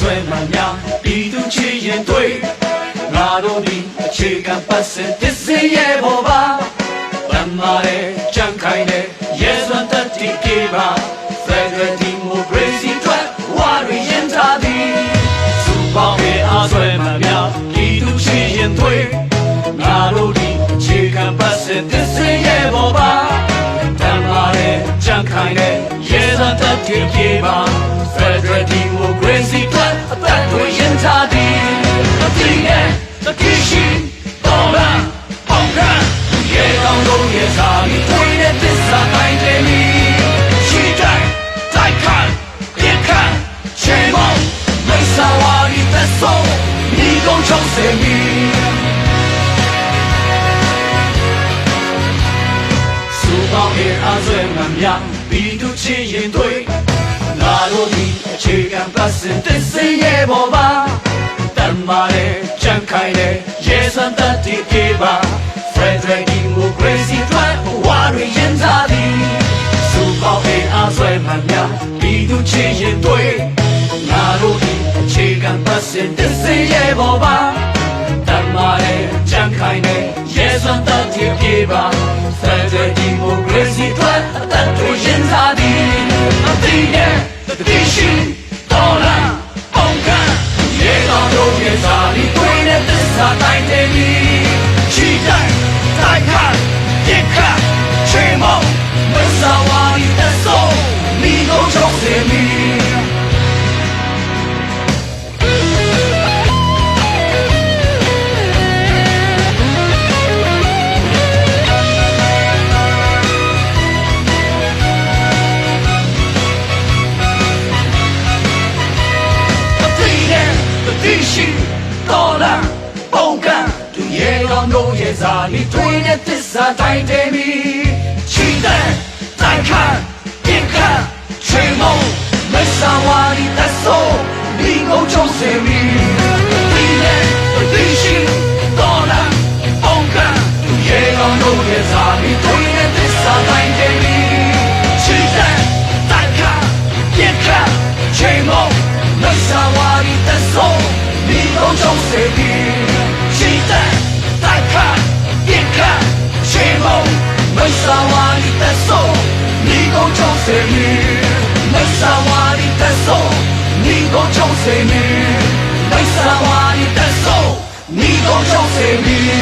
ဆွဲမှများပြည်သူချစ်ရင်တွေ့ငါတို့ဒီအခြေခံပတ်စင်တစ်စင်းရဲ့ဘောပါတမ်းမာတဲ့ကြံခိုင်တဲ့ရဲစွမ်းတတ်တိကေပါ Federal Democracy အတွက်ဝါရရင်ထားသည်စူပေါင်းရဲ့အားဆွဲမှများပြည်သူချစ်ရင်တွေ့ငါတို့ဒီအခြေခံပတ်စင်တစ်စင်းရဲ့ဘောပါတမ်းမာတဲ့ကြံခိုင်တဲ့ရဲစွမ်းတပ်တွေပြေပါ တွေရင်ထားသည်အတိနဲ့တတိရှိတော်လာအောင်ကရဲကောင်းတို့ရဲ့စာပြီးတွေ့တဲ့သစ္စာတိုင်းတယ်မီရှိတိုင်းတိုက်ခိုင်ပြစ်ခတ်ချေမောင်းမိတ်ဆာဝါဒီသက်ဆုံးမိကုန်ချုံးစေမီစူပေါင်းရဲ့အားဆွဲမှများပြီးသူချစ်ရ င်တွေ့ငါတို့ဒီအခြေခံပတ်စင်တစ်စင်းရဲ့ပေါ်ပါတမ်းမာတဲ့ကြံခိုင်တဲ့ရဲစွမ်းတတ်တည်ပြေပါ Frederick Democracy အတွက်ဝါရရင်သားသည်စူပေါင်းရဲ့အားဆွဲမှများပြီးသူချစ်ရင်တွေ့ငါတို့ဒီအခြေခံပတ်စင်တစ်စင်းရဲ့ပေါ်ပါတမ်းမာတဲ့ကြံခိုင်တဲ့ရဲစွမ်းတတ်တည်ပြေပါ Federal Democracy အ အသိနဲ့ တတိရှိတော်လာပုံကံသူရဲ့ကောင်းတို့ရဲ့ဇာလီတွေးတဲ့သစ္စာတိုင်းတယ်မီချီတဲ့တိုက်ခတ်ပြစ်ခတ်ချေမုံမဆာဝါဒီတဆောဒီကိုချုံးစေမီ ဒီကိုချုံးစေပြီးရှိတဲ့တိုက်ခတ်ပြစ်ခတ်ရှေမုံမဆာဝါရီတဆောဒီကိုချုံးစေပြီးမဆာဝါရီတဆောဒီကိုချုံးစေပြီးမဆာဝါရီတဆောဒီကိုချုံးစေပြီး